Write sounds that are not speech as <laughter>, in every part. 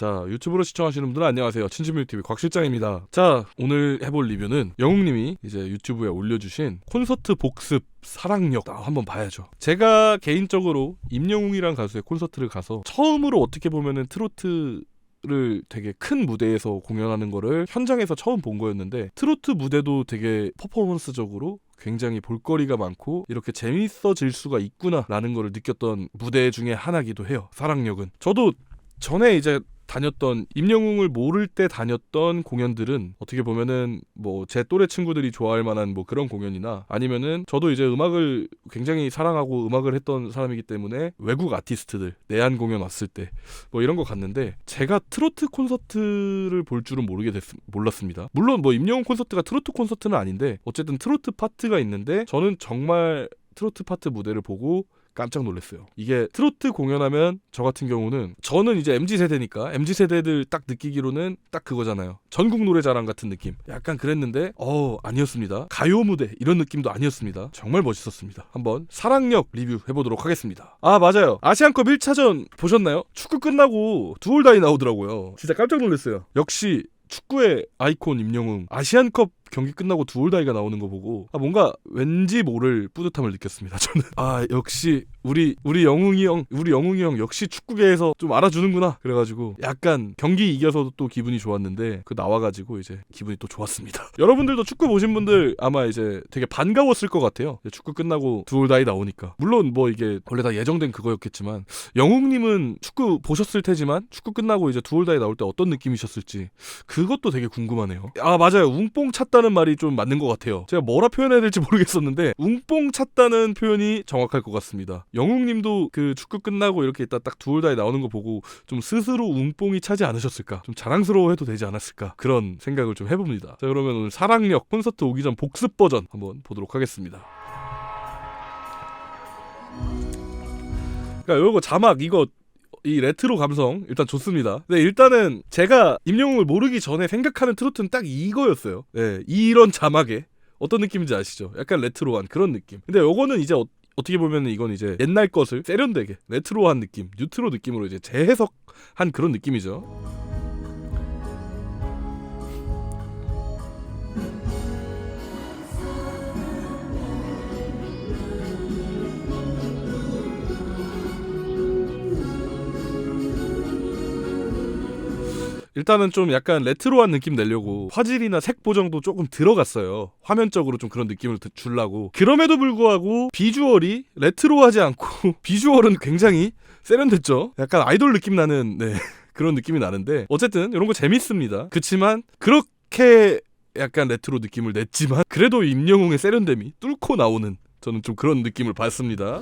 자 유튜브로 시청하시는 분들 안녕하세요. 친지뮤TV 곽실장입니다. 자 오늘 해볼 리뷰는 영웅님이 이제 유튜브에 올려주신 콘서트 복습 사랑력. 아, 한번 봐야죠. 제가 개인적으로 임영웅이란 가수의 콘서트를 가서 처음으로 어떻게 보면은 트로트 를 되게 큰 무대에서 공연하는 거를 현장에서 처음 본 거였는데 트로트 무대도 되게 퍼포먼스적으로 굉장히 볼거리가 많고 이렇게 재밌어질 수가 있구나라는 거를 느꼈던 무대 중에 하나기도 해요. 사랑력은. 저도 전에 이제 다녔던 임영웅을 모를 때 다녔던 공연들은 어떻게 보면은 뭐 제 또래 친구들이 좋아할 만한 뭐 그런 공연이나 아니면은 저도 이제 음악을 굉장히 사랑하고 음악을 했던 사람이기 때문에 외국 아티스트들 내한 공연 왔을 때 뭐 이런 거 갔는데 제가 트로트 콘서트를 볼 줄은 모르게 됐 몰랐습니다. 물론 뭐 임영웅 콘서트가 트로트 콘서트는 아닌데 어쨌든 트로트 파트가 있는데 저는 정말 트로트 파트 무대를 보고 깜짝 놀랐어요. 이게 트로트 공연하면 저 같은 경우는 저는 이제 MZ 세대니까 MZ 세대들 딱 느끼기로는 딱 그거잖아요. 전국 노래자랑 같은 느낌. 약간 그랬는데 어 아니었습니다. 가요 무대 이런 느낌도 아니었습니다. 정말 멋있었습니다. 한번 사랑력 리뷰 해보도록 하겠습니다. 아 맞아요. 아시안컵 1차전 보셨나요? 축구 끝나고 두올다이 나오더라고요. 진짜 깜짝 놀랐어요. 역시 축구의 아이콘 임영웅 아시안컵 경기 끝나고 두올 다이가 나오는 거 보고 아 뭔가 왠지 모를 뿌듯함을 느꼈습니다. <laughs> 저는 아 역시 우리 우리 영웅이 형 우리 영웅이 형 역시 축구계에서 좀 알아주는구나 그래가지고 약간 경기 이겨서도 또 기분이 좋았는데 그 나와가지고 이제 기분이 또 좋았습니다. <laughs> 여러분들도 축구 보신 분들 아마 이제 되게 반가웠을 것 같아요. 축구 끝나고 두올 다이 나오니까 물론 뭐 이게 원래 다 예정된 그거였겠지만 영웅님은 축구 보셨을 테지만 축구 끝나고 이제 두올 다이 나올 때 어떤 느낌이셨을지 그것도 되게 궁금하네요. 아 맞아요 웅뽕 찼다 찼다는 말이 좀 맞는 것 같아요. 제가 뭐라 표현해야 될지 모르겠었는데 웅뽕 찼다는 표현이 정확할 것 같습니다. 영웅님도 그 축구 끝나고 이렇게 있다 딱 두올다이 나오는 거 보고 좀 스스로 웅뽕이 차지 않으셨을까? 좀 자랑스러워해도 되지 않았을까? 그런 생각을 좀 해봅니다. 자 그러면 오늘 사랑력 콘서트 오기 전 복습 버전 한번 보도록 하겠습니다. 그러니까 요거 자막 이거 이 레트로 감성 일단 좋습니다. 네, 일단은 제가 임영웅을 모르기 전에 생각하는 트로트는 딱 이거였어요. 네, 이런 자막에 어떤 느낌인지 아시죠? 약간 레트로한 그런 느낌. 근데 요거는 이제 어, 떻게 보면 이건 이제 옛날 것을 세련되게 레트로한 느낌, 뉴트로 느낌으로 이제 재해석한 그런 느낌이죠. 일단은 좀 약간 레트로한 느낌 내려고 화질이나 색 보정도 조금 들어갔어요. 화면적으로 좀 그런 느낌을 주려고. 그럼에도 불구하고 비주얼이 레트로하지 않고 <laughs> 비주얼은 굉장히 세련됐죠. 약간 아이돌 느낌 나는 네. <laughs> 그런 느낌이 나는데 어쨌든 이런 거 재밌습니다. 그치만 그렇게 약간 레트로 느낌을 냈지만 그래도 임영웅의 세련됨이 뚫고 나오는 저는 좀 그런 느낌을 받습니다.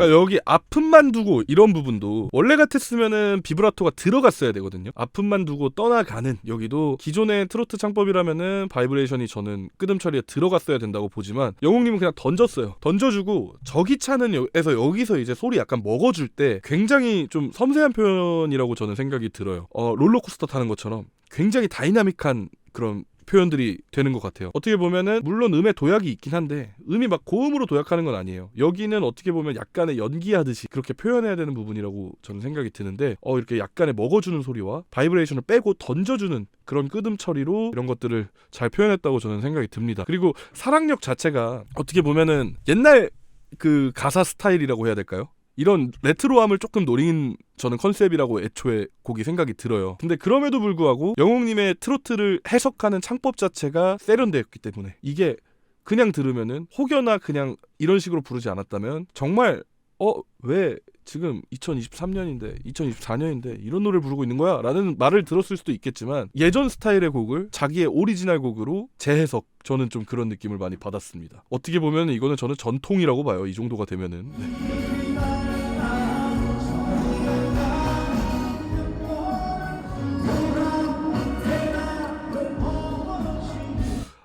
그러니까 여기 아픔만 두고 이런 부분도 원래 같았으면은 비브라토가 들어갔어야 되거든요. 아픔만 두고 떠나가는 여기도 기존의 트로트 창법이라면은 바이브레이션이 저는 끄듬 처리에 들어갔어야 된다고 보지만 영웅님은 그냥 던졌어요. 던져주고 저기 차는 에서 여기서 이제 소리 약간 먹어줄 때 굉장히 좀 섬세한 표현이라고 저는 생각이 들어요. 어, 롤러코스터 타는 것처럼 굉장히 다이나믹한 그런 표현들이 되는 것 같아요. 어떻게 보면은 물론 음의 도약이 있긴 한데 음이 막 고음으로 도약하는 건 아니에요. 여기는 어떻게 보면 약간의 연기하듯이 그렇게 표현해야 되는 부분이라고 저는 생각이 드는데 어 이렇게 약간의 먹어주는 소리와 바이브레이션을 빼고 던져주는 그런 끄듬 처리로 이런 것들을 잘 표현했다고 저는 생각이 듭니다. 그리고 사랑력 자체가 어떻게 보면은 옛날 그 가사 스타일이라고 해야 될까요? 이런 레트로함을 조금 노린 저는 컨셉이라고 애초에 곡이 생각이 들어요. 근데 그럼에도 불구하고 영웅님의 트로트를 해석하는 창법 자체가 세련되었기 때문에 이게 그냥 들으면은 혹여나 그냥 이런 식으로 부르지 않았다면 정말 어 왜 지금 2023년인데 2024년인데 이런 노래를 부르고 있는 거야? 라는 말을 들었을 수도 있겠지만 예전 스타일의 곡을 자기의 오리지널 곡으로 재해석 저는 좀 그런 느낌을 많이 받았습니다. 어떻게 보면 이거는 저는 전통이라고 봐요. 이 정도가 되면은. 네.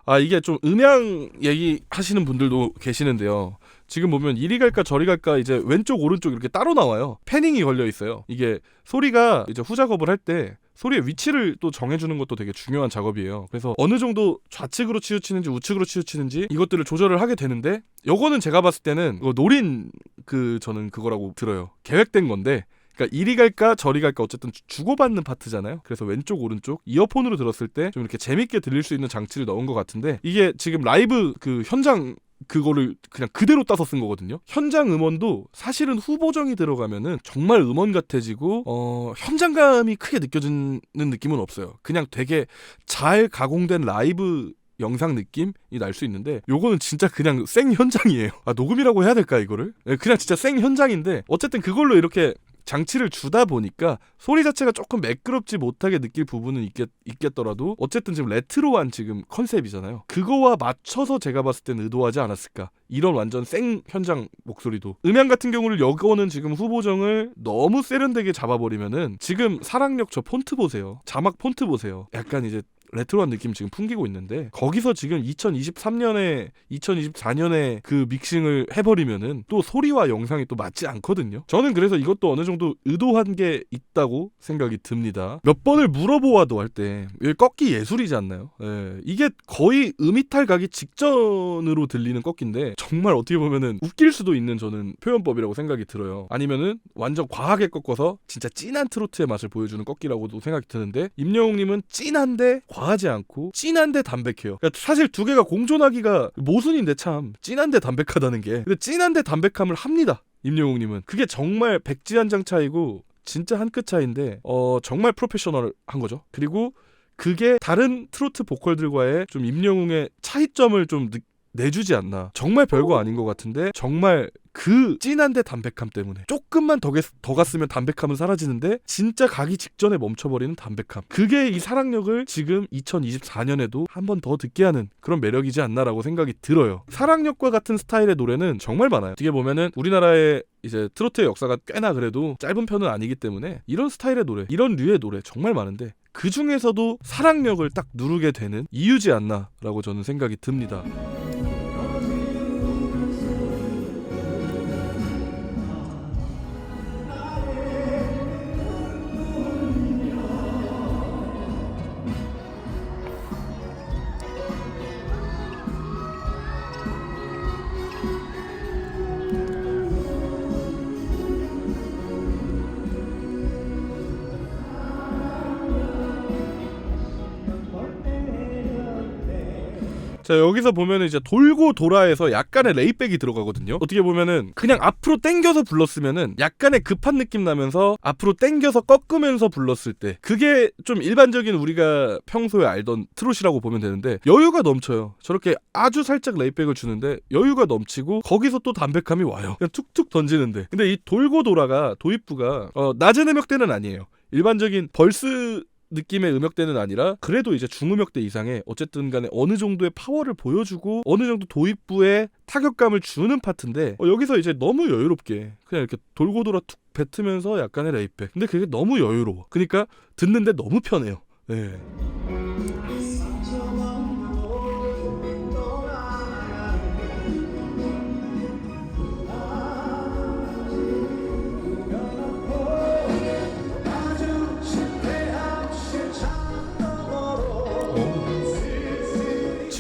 아 이게 좀 음향 얘기 하시는 분들도 계시는데요. 지금 보면 이리 갈까 저리 갈까 이제 왼쪽 오른쪽 이렇게 따로 나와요. 패닝이 걸려 있어요. 이게 소리가 이제 후 작업을 할 때 소리의 위치를 또 정해주는 것도 되게 중요한 작업이에요. 그래서 어느 정도 좌측으로 치우치는지 우측으로 치우치는지 이것들을 조절을 하게 되는데 요거는 제가 봤을 때는 노린 그 저는 그거라고 들어요. 계획된 건데 그러니까 이리 갈까 저리 갈까 어쨌든 주- 주고받는 파트잖아요. 그래서 왼쪽 오른쪽 이어폰으로 들었을 때 좀 이렇게 재밌게 들릴 수 있는 장치를 넣은 것 같은데 이게 지금 라이브 그 현장 그거를 그냥 그대로 따서 쓴 거거든요. 현장 음원도 사실은 후보정이 들어가면은 정말 음원 같아지고 어 현장감이 크게 느껴지는 느낌은 없어요. 그냥 되게 잘 가공된 라이브 영상 느낌이 날 수 있는데 요거는 진짜 그냥 생 현장이에요. 아 녹음이라고 해야 될까 이거를? 예, 그냥 진짜 생 현장인데 어쨌든 그걸로 이렇게 장치를 주다 보니까 소리 자체가 조금 매끄럽지 못하게 느낄 부분은 있겠, 있겠더라도 어쨌든 지금 레트로한 지금 컨셉이잖아요. 그거와 맞춰서 제가 봤을 땐 의도하지 않았을까. 이런 완전 생 현장 목소리도. 음향 같은 경우를 여거는 지금 후보정을 너무 세련되게 잡아버리면은 지금 사랑력 저 폰트 보세요. 자막 폰트 보세요. 약간 이제 레트로한 느낌 지금 풍기고 있는데 거기서 지금 2023년에 2024년에 그 믹싱을 해버리면은 또 소리와 영상이 또 맞지 않거든요. 저는 그래서 이것도 어느 정도 의도한 게 있다고 생각이 듭니다. 몇 번을 물어보아도 할 때 꺾기 예술이지 않나요? 예, 이게 거의 음이탈 가기 직전으로 들리는 꺾기인데 정말 어떻게 보면은 웃길 수도 있는 저는 표현법이라고 생각이 들어요. 아니면은 완전 과하게 꺾어서 진짜 진한 트로트의 맛을 보여주는 꺾기라고도 생각이 드는데 임영웅님은 진한데 과하지 않고 진한데 담백해요. 그러니까 사실 두 개가 공존하기가 모순인데 참 진한데 담백하다는 게 근데 진한데 담백함을 합니다. 임영웅님은 그게 정말 백지 한 장 차이고 진짜 한 끗 차이인데 어 정말 프로페셔널한 거죠. 그리고 그게 다른 트로트 보컬들과의 좀 임영웅의 차이점을 좀 느- 내주지 않나. 정말 별거 아닌 것 같은데 정말 그 진한데 담백함 때문에 조금만 더, 겠- 더 갔으면 담백함은 사라지는데 진짜 가기 직전에 멈춰버리는 담백함. 그게 이 사랑력을 지금 2024년에도 한 번 더 듣게 하는 그런 매력이지 않나라고 생각이 들어요. 사랑력과 같은 스타일의 노래는 정말 많아요. 어떻게 보면은 우리나라의 이제 트로트의 역사가 꽤나 그래도 짧은 편은 아니기 때문에 이런 스타일의 노래, 이런 류의 노래 정말 많은데 그 중에서도 사랑력을 딱 누르게 되는 이유지 않나라고 저는 생각이 듭니다. 자 여기서 보면은 이제 돌고 돌아해서 약간의 레이백이 들어가거든요. 어떻게 보면은 그냥 앞으로 당겨서 불렀으면은 약간의 급한 느낌 나면서 앞으로 당겨서 꺾으면서 불렀을 때 그게 좀 일반적인 우리가 평소에 알던 트롯이라고 보면 되는데 여유가 넘쳐요. 저렇게 아주 살짝 레이백을 주는데 여유가 넘치고 거기서 또 담백함이 와요. 그냥 툭툭 던지는데 근데 이 돌고 돌아가 도입부가 어, 낮은 음역대는 아니에요. 일반적인 벌스 느낌의 음역대는 아니라 그래도 이제 중음역대 이상의 어쨌든 간에 어느 정도의 파워를 보여주고 어느 정도 도입부에 타격감을 주는 파트인데 어, 여기서 이제 너무 여유롭게 그냥 이렇게 돌고 돌아 툭 뱉으면서 약간의 레이백. 근데 그게 너무 여유로워. 그러니까 듣는데 너무 편해요. 네.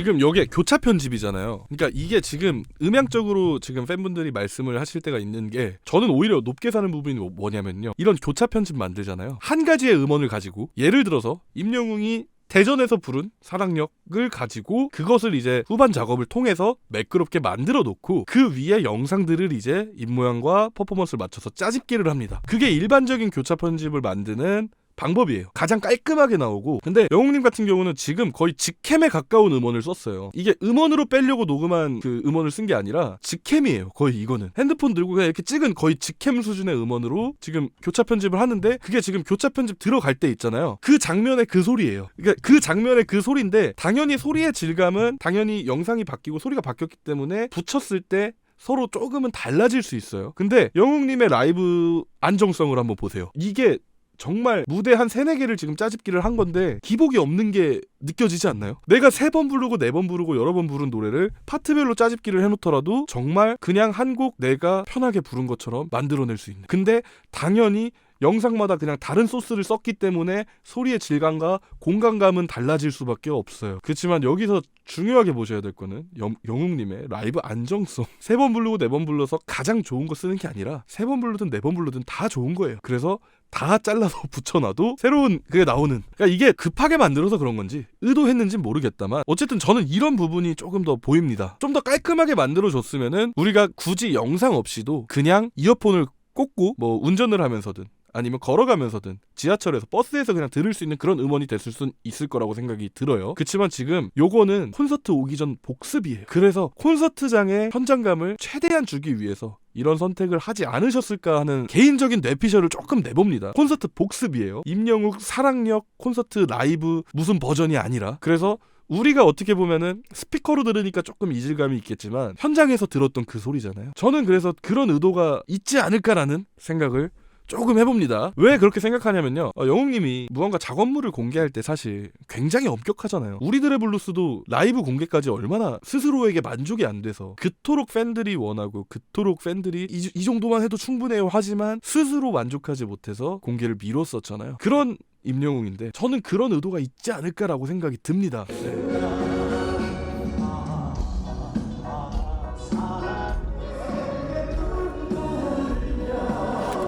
지금 여기에 교차 편집이잖아요. 그러니까 이게 지금 음향적으로 지금 팬분들이 말씀을 하실 때가 있는 게 저는 오히려 높게 사는 부분이 뭐- 뭐냐면요. 이런 교차 편집 만들잖아요. 한 가지의 음원을 가지고 예를 들어서 임영웅이 대전에서 부른 사랑력을 가지고 그것을 이제 후반 작업을 통해서 매끄럽게 만들어 놓고 그 위에 영상들을 이제 입모양과 퍼포먼스를 맞춰서 짜집기를 합니다. 그게 일반적인 교차 편집을 만드는 방법이에요. 가장 깔끔하게 나오고 근데 영웅님 같은 경우는 지금 거의 직캠에 가까운 음원을 썼어요. 이게 음원으로 빼려고 녹음한 그 음원을 쓴 게 아니라 직캠이에요. 거의 이거는 핸드폰 들고 그냥 이렇게 찍은 거의 직캠 수준의 음원으로 지금 교차 편집을 하는데 그게 지금 교차 편집 들어갈 때 있잖아요. 그 장면의 그 소리예요. 그러니까 그 장면의 그 소리인데 당연히 소리의 질감은 당연히 영상이 바뀌고 소리가 바뀌었기 때문에 붙였을 때 서로 조금은 달라질 수 있어요. 근데 영웅님의 라이브 안정성을 한번 보세요. 이게 정말 무대 한 세네 개를 지금 짜집기를 한 건데 기복이 없는 게 느껴지지 않나요? 내가 세 번 부르고 네 번 부르고 여러 번 부른 노래를 파트별로 짜집기를 해놓더라도 정말 그냥 한 곡 내가 편하게 부른 것처럼 만들어낼 수 있는. 근데 당연히 영상마다 그냥 다른 소스를 썼기 때문에 소리의 질감과 공간감은 달라질 수밖에 없어요. 그렇지만 여기서 중요하게 보셔야 될 거는 영, 영웅님의 라이브 안정성. <laughs> 세 번 부르고 네 번 불러서 가장 좋은 거 쓰는 게 아니라 세번 부르든 네번 부르든 다 좋은 거예요. 그래서 다 잘라서 <laughs> 붙여놔도 새로운 그게 나오는. 그러니까 이게 급하게 만들어서 그런 건지 의도했는지 모르겠다만 어쨌든 저는 이런 부분이 조금 더 보입니다. 좀 더 깔끔하게 만들어줬으면은 우리가 굳이 영상 없이도 그냥 이어폰을 꽂고 뭐 운전을 하면서든 아니면 걸어가면서든 지하철에서 버스에서 그냥 들을 수 있는 그런 음원이 됐을 수 있을 거라고 생각이 들어요. 그렇지만 지금 요거는 콘서트 오기 전 복습이에요. 그래서 콘서트장의 현장감을 최대한 주기 위해서 이런 선택을 하지 않으셨을까 하는 개인적인 뇌피셜을 조금 내봅니다. 콘서트 복습이에요. 임영욱 사랑력 콘서트 라이브 무슨 버전이 아니라 그래서 우리가 어떻게 보면은 스피커로 들으니까 조금 이질감이 있겠지만 현장에서 들었던 그 소리잖아요. 저는 그래서 그런 의도가 있지 않을까라는 생각을 조금 해봅니다. 왜 그렇게 생각하냐면요. 어, 영웅님이 무언가 작업물을 공개할 때 사실 굉장히 엄격하잖아요. 우리들의 블루스도 라이브 공개까지 얼마나 스스로에게 만족이 안 돼서 그토록 팬들이 원하고 그토록 팬들이 이, 이 정도만 해도 충분해요 하지만 스스로 만족하지 못해서 공개를 미뤘었잖아요. 그런 임영웅인데 저는 그런 의도가 있지 않을까라고 생각이 듭니다. 네.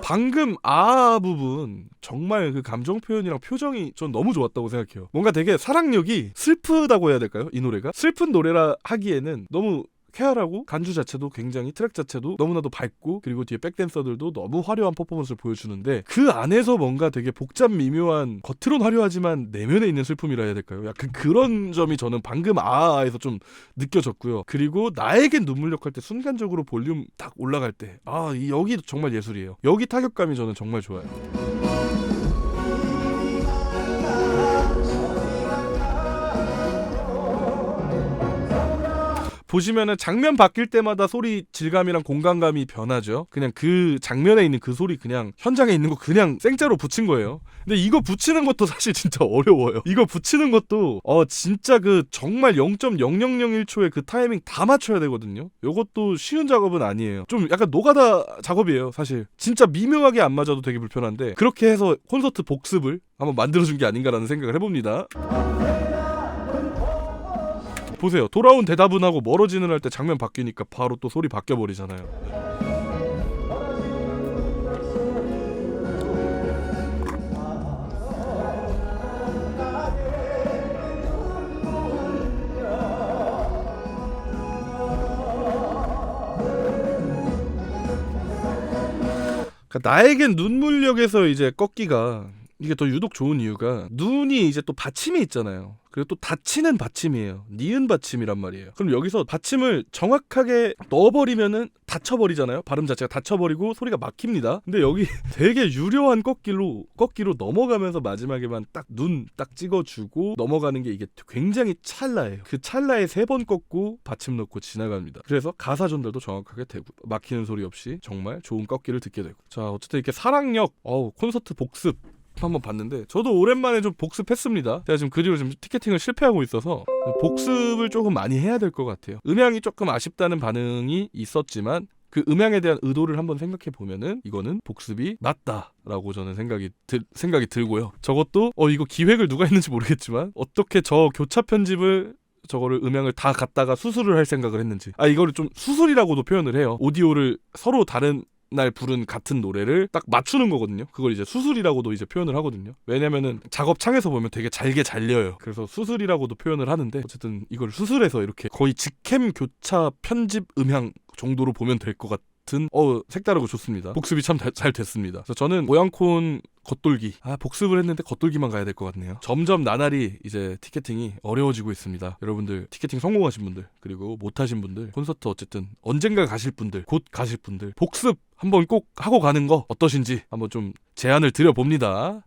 방금 아 부분 정말 그 감정 표현이랑 표정이 전 너무 좋았다고 생각해요. 뭔가 되게 사랑력이 슬프다고 해야 될까요? 이 노래가 슬픈 노래라 하기에는 너무 쾌활하고 간주 자체도 굉장히 트랙 자체도 너무나도 밝고 그리고 뒤에 백댄서들도 너무 화려한 퍼포먼스를 보여주는데 그 안에서 뭔가 되게 복잡 미묘한 겉으론 화려하지만 내면에 있는 슬픔이라 해야 될까요? 약간 그런 점이 저는 방금 아에서 좀 느껴졌고요. 그리고 나에겐 눈물력 할 때 순간적으로 볼륨 딱 올라갈 때 아 여기 정말 예술이에요. 여기 타격감이 저는 정말 좋아요. 보시면은 장면 바뀔 때마다 소리 질감이랑 공간감이 변하죠. 그냥 그 장면에 있는 그 소리 그냥 현장에 있는 거 그냥 생짜로 붙인 거예요. 근데 이거 붙이는 것도 사실 진짜 <laughs> 어려워요. 이거 붙이는 것도 어 진짜 그 정말 0.0001초의 그 타이밍 다 맞춰야 되거든요. 요것도 쉬운 작업은 아니에요. 좀 약간 노가다 작업이에요, 사실. 진짜 미묘하게 안 맞아도 되게 불편한데 그렇게 해서 콘서트 복습을 한번 만들어준 게 아닌가라는 생각을 해봅니다. 보세요. 돌아온 대답은 하고 멀어지는 할 때 장면 바뀌니까 바로 또 소리 바뀌어 버리잖아요. 그러니까 나에겐 눈물력에서 이제 꺾기가 이게 더 유독 좋은 이유가 눈이 이제 또 받침이 있잖아요. 그리고 또 닫히는 받침이에요. 니은 받침이란 말이에요. 그럼 여기서 받침을 정확하게 넣어버리면은 닫혀버리잖아요. 발음 자체가 닫혀버리고 소리가 막힙니다. 근데 여기 <laughs> 되게 유려한 꺾기로 꺾기로 넘어가면서 마지막에만 딱 눈딱 찍어주고 넘어가는 게 이게 굉장히 찰나예요. 그 찰나에 세 번 꺾고 받침 넣고 지나갑니다. 그래서 가사 전달도 정확하게 되고 막히는 소리 없이 정말 좋은 꺾기를 듣게 되고. 자 어쨌든 이렇게 사랑력, 어우 콘서트 복습 한번 봤는데 저도 오랜만에 좀 복습했습니다. 제가 지금 그 뒤로 지금 티켓팅을 실패하고 있어서 복습을 조금 많이 해야 될 것 같아요. 음향이 조금 아쉽다는 반응이 있었지만 그 음향에 대한 의도를 한번 생각해 보면은 이거는 복습이 맞다라고 저는 생각이 들 생각이 들고요. 저것도 어 이거 기획을 누가 했는지 모르겠지만 어떻게 저 교차 편집을 저거를 음향을 다 갖다가 수술을 할 생각을 했는지 아 이거를 좀 수술이라고도 표현을 해요 오디오를 서로 다른 날 부른 같은 노래를 딱 맞추는 거거든요. 그걸 이제 수술이라고도 이제 표현을 하거든요. 왜냐면은 작업창에서 보면 되게 잘게 잘려요. 그래서 수술이라고도 표현을 하는데 어쨌든 이걸 수술해서 이렇게 거의 직캠 교차 편집 음향 정도로 보면 될 것 같은 어 색다르고 좋습니다. 복습이 참 잘 됐습니다. 그래서 저는 모양콘 겉돌기 아 복습을 했는데 겉돌기만 가야 될 것 같네요. 점점 나날이 이제 티켓팅이 어려워지고 있습니다. 여러분들 티켓팅 성공하신 분들 그리고 못하신 분들 콘서트 어쨌든 언젠가 가실 분들 곧 가실 분들 복습 한번 꼭 하고 가는 거 어떠신지 한번 좀 제안을 드려봅니다.